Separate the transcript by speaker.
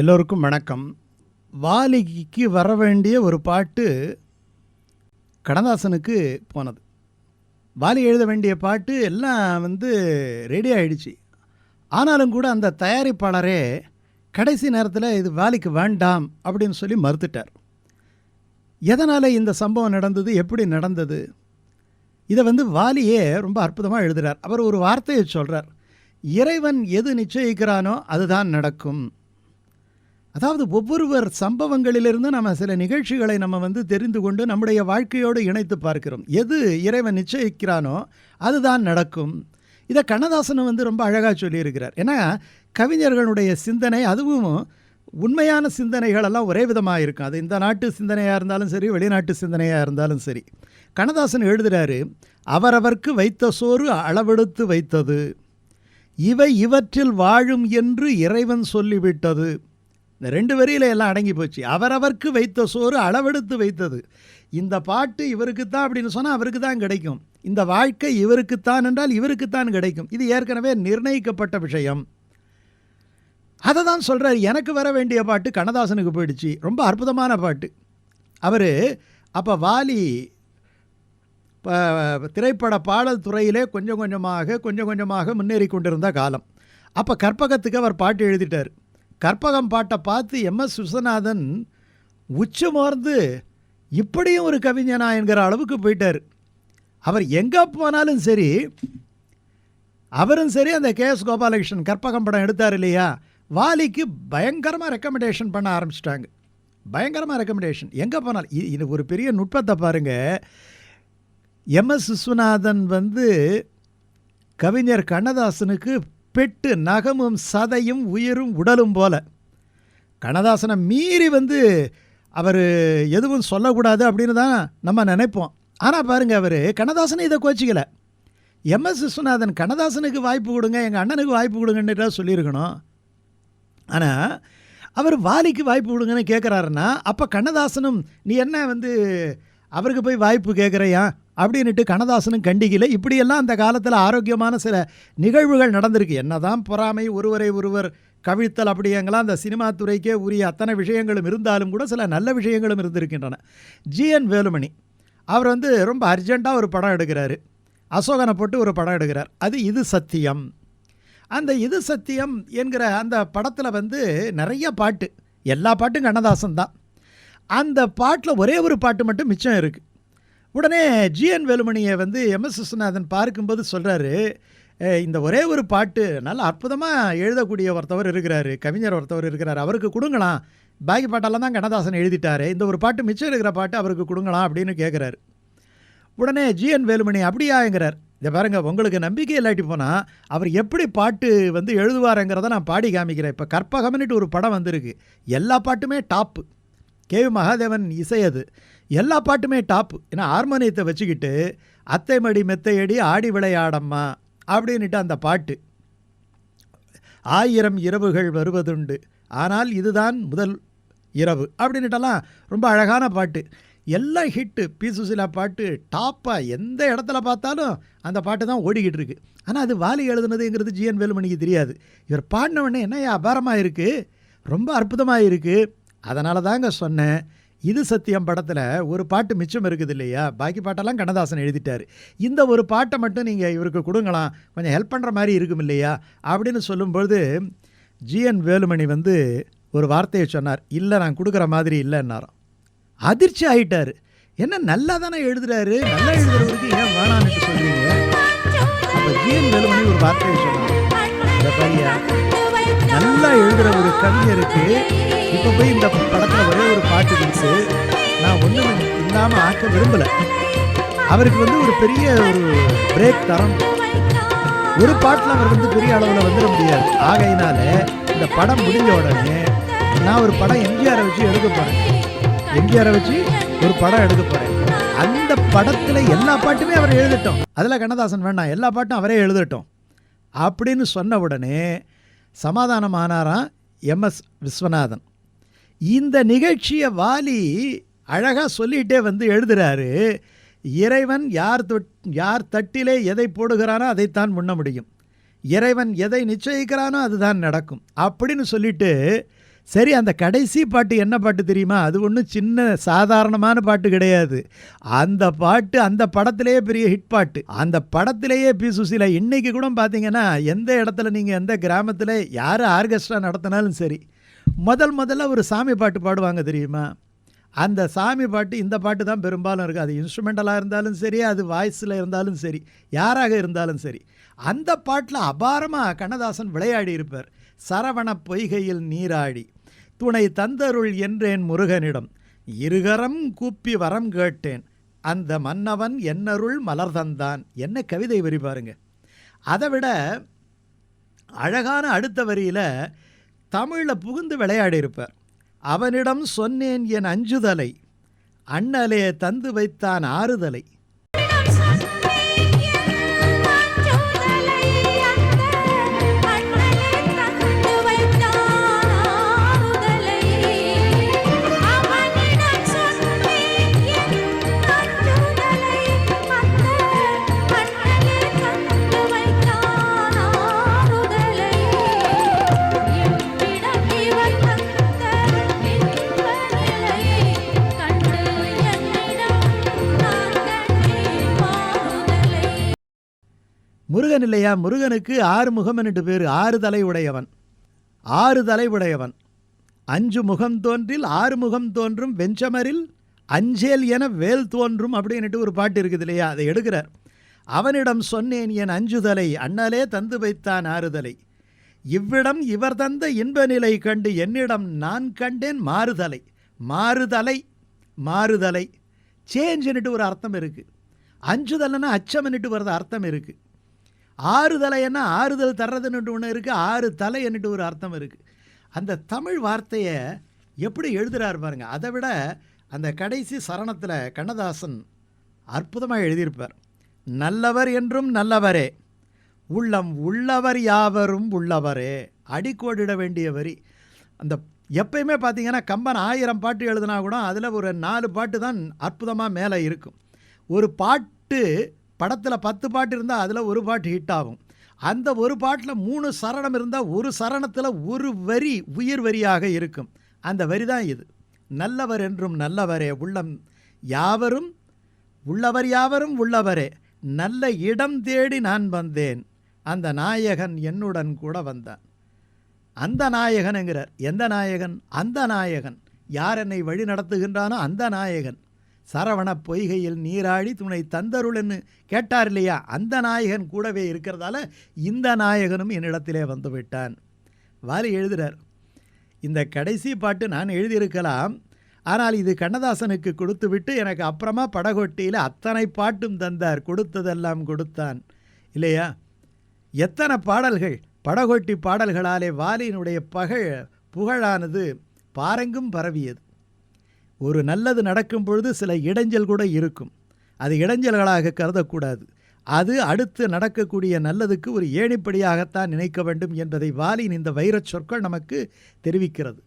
Speaker 1: எல்லோருக்கும் வணக்கம் வாலிக்கு வர வேண்டிய ஒரு பாட்டு கடந்தாசனுக்கு போனது வாலி எழுத வேண்டிய பாட்டு எல்லாம் வந்து ரெடி ஆகிடுச்சு ஆனாலும் கூட அந்த தயாரிப்பாளரே கடைசி நேரத்தில் இது வாலிக்கு வேண்டாம் அப்படின்னு சொல்லி மறுத்துட்டார் எதனால் இந்த சம்பவம் நடந்தது எப்படி நடந்தது இதை வந்து வாலியே ரொம்ப அற்புதமாக எழுதுகிறார் அவர் ஒரு வார்த்தையை சொல்கிறார் இறைவன் எது நிச்சயிக்கிறானோ அதுதான் நடக்கும் அதாவது ஒவ்வொருவர் சம்பவங்களிலிருந்து நம்ம சில நிகழ்ச்சிகளை நம்ம வந்து தெரிந்து கொண்டு நம்முடைய வாழ்க்கையோடு இணைத்து பார்க்கிறோம் எது இறைவன் நிச்சயிக்கிறானோ அதுதான் நடக்கும் இதை கண்ணதாசன் வந்து ரொம்ப அழகாக சொல்லியிருக்கிறார் ஏன்னா கவிஞர்களுடைய சிந்தனை அதுவும் உண்மையான சிந்தனைகளெல்லாம் ஒரே விதமாக இருக்கும் அது இந்த நாட்டு சிந்தனையாக இருந்தாலும் சரி வெளிநாட்டு சிந்தனையாக இருந்தாலும் சரி கண்ணதாசன் எழுதுகிறாரு அவரவர்க்கு வைத்த சோறு அளவெடுத்து வைத்தது இவை இவற்றில் வாழும் என்று இறைவன் சொல்லிவிட்டது இந்த ரெண்டு வரியில எல்லாம் அடங்கி போச்சு அவரவர்க்கு வைத்த சோறு அளவெடுத்து வைத்தது இந்த பாட்டு இவருக்கு தான் அப்படின்னு சொன்னால் அவருக்கு தான் கிடைக்கும் இந்த வாழ்க்கை இவருக்குத்தான் என்றால் இவருக்குத்தான் கிடைக்கும் இது ஏற்கனவே நிர்ணயிக்கப்பட்ட விஷயம் அதை தான் சொல்கிறார் எனக்கு வர வேண்டிய பாட்டு கண்ணதாசனுக்கு போயிடுச்சு ரொம்ப அற்புதமான பாட்டு அவர் அப்போ வாலி திரைப்பட பாடல் துறையிலே கொஞ்சம் கொஞ்சமாக கொஞ்சம் கொஞ்சமாக முன்னேறி கொண்டிருந்த காலம் அப்போ கற்பகத்துக்கு அவர் பாட்டு எழுதிட்டார் கற்பகம் பாட்டை பார்த்து எம் எஸ் விஸ்வநாதன் உச்சமோர்ந்து இப்படியும் ஒரு கவிஞனா என்கிற அளவுக்கு போயிட்டார் அவர் எங்கே போனாலும் சரி அவரும் சரி அந்த கே எஸ் கோபாலகிருஷ்ணன் கற்பகம் படம் எடுத்தார் இல்லையா வாலிக்கு பயங்கரமாக ரெக்கமெண்டேஷன் பண்ண ஆரம்பிச்சிட்டாங்க பயங்கரமாக ரெக்கமெண்டேஷன் எங்கே போனாலும் இது ஒரு பெரிய நுட்பத்தை பாருங்கள் எம்எஸ் விஸ்வநாதன் வந்து கவிஞர் கண்ணதாசனுக்கு பெட்டு நகமும் சதையும் உயிரும் உடலும் போல கண்ணதாசனை மீறி வந்து அவர் எதுவும் சொல்லக்கூடாது அப்படின்னு தான் நம்ம நினைப்போம் ஆனால் பாருங்கள் அவர் கண்ணதாசனை இதை கோச்சிக்கலை எம்எஸ் விஸ்வநாதன் கண்ணதாசனுக்கு வாய்ப்பு கொடுங்க எங்கள் அண்ணனுக்கு வாய்ப்பு தான் சொல்லியிருக்கணும் ஆனால் அவர் வாலிக்கு வாய்ப்பு கொடுங்கன்னு கேட்குறாருன்னா அப்போ கண்ணதாசனும் நீ என்ன வந்து அவருக்கு போய் வாய்ப்பு கேட்குறையா அப்படின்ட்டு கண்ணதாசனும் கண்டிக்கல இப்படியெல்லாம் அந்த காலத்தில் ஆரோக்கியமான சில நிகழ்வுகள் நடந்திருக்கு என்னதான் பொறாமை ஒருவரை ஒருவர் கவிழ்த்தல் அப்படிங்கலாம் அந்த சினிமா துறைக்கே உரிய அத்தனை விஷயங்களும் இருந்தாலும் கூட சில நல்ல விஷயங்களும் இருந்திருக்கின்றன ஜிஎன் வேலுமணி அவர் வந்து ரொம்ப அர்ஜெண்ட்டாக ஒரு படம் எடுக்கிறாரு அசோகனை போட்டு ஒரு படம் எடுக்கிறார் அது இது சத்தியம் அந்த இது சத்தியம் என்கிற அந்த படத்தில் வந்து நிறைய பாட்டு எல்லா பாட்டும் கண்ணதாசன் தான் அந்த பாட்டில் ஒரே ஒரு பாட்டு மட்டும் மிச்சம் இருக்குது உடனே ஜிஎன் வேலுமணியை வந்து எம் எஸ் விஸ்வநாதன் பார்க்கும்போது சொல்கிறாரு இந்த ஒரே ஒரு பாட்டு நல்ல அற்புதமாக எழுதக்கூடிய ஒருத்தவர் இருக்கிறார் கவிஞர் ஒருத்தவர் இருக்கிறார் அவருக்கு கொடுங்களாம் பாக்கி பாட்டெல்லாம் தான் கண்ணதாசன் எழுதிட்டார் இந்த ஒரு பாட்டு மிச்சம் இருக்கிற பாட்டு அவருக்கு கொடுங்களாம் அப்படின்னு கேட்குறாரு உடனே ஜிஎன் வேலுமணி அப்படியாங்கிறார் இதை பாருங்கள் உங்களுக்கு நம்பிக்கை இல்லாட்டி போனால் அவர் எப்படி பாட்டு வந்து எழுதுவாருங்கிறத நான் பாடி காமிக்கிறேன் இப்போ கற்பகம்னுட்டு ஒரு படம் வந்திருக்கு எல்லா பாட்டுமே டாப்பு கே மகாதேவன் இசை அது எல்லா பாட்டுமே டாப்பு ஏன்னா ஹார்மோனியத்தை வச்சுக்கிட்டு அத்தை மடி மெத்தையடி ஆடி விளையாடம்மா அப்படின்ட்டு அந்த பாட்டு ஆயிரம் இரவுகள் வருவதுண்டு ஆனால் இதுதான் முதல் இரவு அப்படின்ட்டுலாம் ரொம்ப அழகான பாட்டு எல்லா ஹிட்டு பி சுசிலா பாட்டு டாப்பாக எந்த இடத்துல பார்த்தாலும் அந்த பாட்டு தான் ஓடிக்கிட்டு இருக்கு ஆனால் அது வாலி எழுதுனதுங்கிறது ஜிஎன் வேலுமணிக்கு தெரியாது இவர் பாடினவொடனே என்ன அபாரமாக இருக்குது ரொம்ப அற்புதமாக இருக்குது அதனால தாங்க சொன்னேன் இது சத்தியம் படத்தில் ஒரு பாட்டு மிச்சம் இருக்குது இல்லையா பாக்கி பாட்டெல்லாம் கண்ணதாசன் எழுதிட்டார் இந்த ஒரு பாட்டை மட்டும் நீங்கள் இவருக்கு கொடுங்களாம் கொஞ்சம் ஹெல்ப் பண்ணுற மாதிரி இருக்கும் இல்லையா அப்படின்னு சொல்லும்பொழுது ஜிஎன் வேலுமணி வந்து ஒரு வார்த்தையை சொன்னார் இல்லை நான் கொடுக்குற மாதிரி இல்லைன்னாரோ அதிர்ச்சி ஆகிட்டார் என்ன நல்லா தானே எழுதுறாரு நல்லா எழுதுறவருக்கு ஏன் வேணான்னு சொல்லுவீங்க அப்போ ஜிஎன் வேலுமணி ஒரு வார்த்தையை சொன்னார் நல்லா எழுதுகிற ஒரு கவிஞருக்கு இப்போ போய் இந்த படத்தில் ஒரே பாட்டு நான் ஒன்றும் இல்லாமல் ஆக்க விரும்பலை அவருக்கு வந்து ஒரு பெரிய ஒரு பிரேக் தரம் ஒரு பாட்டில் அவர் வந்து பெரிய அளவில் வந்துட முடியாது ஆகையினால இந்த படம் முடிஞ்ச உடனே நான் ஒரு படம் எம்ஜிஆரை வச்சு எடுக்க போகிறேன் எம்ஜிஆரை வச்சு ஒரு படம் எடுக்க போகிறேன் அந்த படத்தில் எல்லா பாட்டுமே அவர் எழுதிட்டோம் அதில் கண்ணதாசன் வேண்டாம் எல்லா பாட்டும் அவரே எழுதிட்டோம் அப்படின்னு சொன்ன உடனே சமாதானமானாராம் எம் எஸ் விஸ்வநாதன் இந்த நிகழ்ச்சியை வாலி அழகாக சொல்லிகிட்டே வந்து எழுதுகிறாரு இறைவன் யார் தொட் யார் தட்டிலே எதை போடுகிறானோ அதைத்தான் முன்ன முடியும் இறைவன் எதை நிச்சயிக்கிறானோ அதுதான் நடக்கும் அப்படின்னு சொல்லிட்டு சரி அந்த கடைசி பாட்டு என்ன பாட்டு தெரியுமா அது ஒன்றும் சின்ன சாதாரணமான பாட்டு கிடையாது அந்த பாட்டு அந்த படத்திலேயே பெரிய ஹிட் பாட்டு அந்த படத்திலேயே பி சுசீலா இன்றைக்கி கூட பார்த்தீங்கன்னா எந்த இடத்துல நீங்கள் எந்த கிராமத்தில் யார் ஆர்கெஸ்ட்ரா நடத்தினாலும் சரி முதல் முதல்ல ஒரு சாமி பாட்டு பாடுவாங்க தெரியுமா அந்த சாமி பாட்டு இந்த பாட்டு தான் பெரும்பாலும் இருக்குது அது இன்ஸ்ட்ருமெண்டலாக இருந்தாலும் சரி அது வாய்ஸில் இருந்தாலும் சரி யாராக இருந்தாலும் சரி அந்த பாட்டில் அபாரமாக கண்ணதாசன் விளையாடி இருப்பார் சரவண பொய்கையில் நீராடி துணை தந்தருள் என்றேன் முருகனிடம் இருகரம் கூப்பி வரம் கேட்டேன் அந்த மன்னவன் என்னருள் மலர் தந்தான் என்ன கவிதை வரி பாருங்க அதை விட அழகான அடுத்த வரியில் தமிழில் புகுந்து விளையாடி இருப்பார் அவனிடம் சொன்னேன் என் அஞ்சுதலை அண்ணலே தந்து வைத்தான் ஆறுதலை முருகன் இல்லையா முருகனுக்கு ஆறு முகம் என்று பேர் ஆறு தலை உடையவன் ஆறு தலை உடையவன் அஞ்சு முகம் தோன்றில் ஆறு முகம் தோன்றும் வெஞ்சமரில் அஞ்சேல் என வேல் தோன்றும் அப்படின்ட்டு ஒரு பாட்டு இருக்குது இல்லையா அதை எடுக்கிறார் அவனிடம் சொன்னேன் என் அஞ்சுதலை அண்ணலே தந்து வைத்தான் ஆறுதலை இவ்விடம் இவர் தந்த இன்ப நிலை கண்டு என்னிடம் நான் கண்டேன் மாறுதலை மாறுதலை மாறுதலை சேஞ்சுன்னுட்டு ஒரு அர்த்தம் இருக்குது அஞ்சுதலைன்னா அச்சம்னுட்டு வர்றது அர்த்தம் இருக்குது ஆறு தலைன்னா ஆறுதல் தர்றதுன்னுட்டு ஒன்று இருக்குது ஆறு தலை என்னட்டு ஒரு அர்த்தம் இருக்குது அந்த தமிழ் வார்த்தையை எப்படி எழுதுகிறாரு பாருங்க அதை விட அந்த கடைசி சரணத்தில் கண்ணதாசன் அற்புதமாக எழுதியிருப்பார் நல்லவர் என்றும் நல்லவரே உள்ளம் உள்ளவர் யாவரும் உள்ளவரே அடிக்கோடிட வேண்டிய வரி அந்த எப்பயுமே பார்த்தீங்கன்னா கம்பன் ஆயிரம் பாட்டு எழுதினா கூட அதில் ஒரு நாலு பாட்டு தான் அற்புதமாக மேலே இருக்கும் ஒரு பாட்டு படத்தில் பத்து பாட்டு இருந்தால் அதில் ஒரு பாட்டு ஹிட் ஆகும் அந்த ஒரு பாட்டில் மூணு சரணம் இருந்தால் ஒரு சரணத்தில் ஒரு வரி உயிர் வரியாக இருக்கும் அந்த வரி தான் இது நல்லவர் என்றும் நல்லவரே உள்ளம் யாவரும் உள்ளவர் யாவரும் உள்ளவரே நல்ல இடம் தேடி நான் வந்தேன் அந்த நாயகன் என்னுடன் கூட வந்தான் அந்த நாயகனுங்கிறார் எந்த நாயகன் அந்த நாயகன் யார் என்னை வழி நடத்துகின்றானோ அந்த நாயகன் சரவண பொய்கையில் நீராடி துணை தந்தருள்னு கேட்டார் இல்லையா அந்த நாயகன் கூடவே இருக்கிறதால இந்த நாயகனும் என்னிடத்திலே வந்து விட்டான் வாலி எழுதுகிறார் இந்த கடைசி பாட்டு நான் எழுதியிருக்கலாம் ஆனால் இது கண்ணதாசனுக்கு கொடுத்து விட்டு எனக்கு அப்புறமா படகொட்டியில் அத்தனை பாட்டும் தந்தார் கொடுத்ததெல்லாம் கொடுத்தான் இல்லையா எத்தனை பாடல்கள் படகொட்டி பாடல்களாலே வாலியினுடைய பகழ் புகழானது பாரங்கும் பரவியது ஒரு நல்லது நடக்கும் பொழுது சில இடைஞ்சல் கூட இருக்கும் அது இடைஞ்சல்களாக கருதக்கூடாது அது அடுத்து நடக்கக்கூடிய நல்லதுக்கு ஒரு ஏணிப்படியாகத்தான் நினைக்க வேண்டும் என்பதை வாலின் இந்த வைரச் சொற்கள் நமக்கு தெரிவிக்கிறது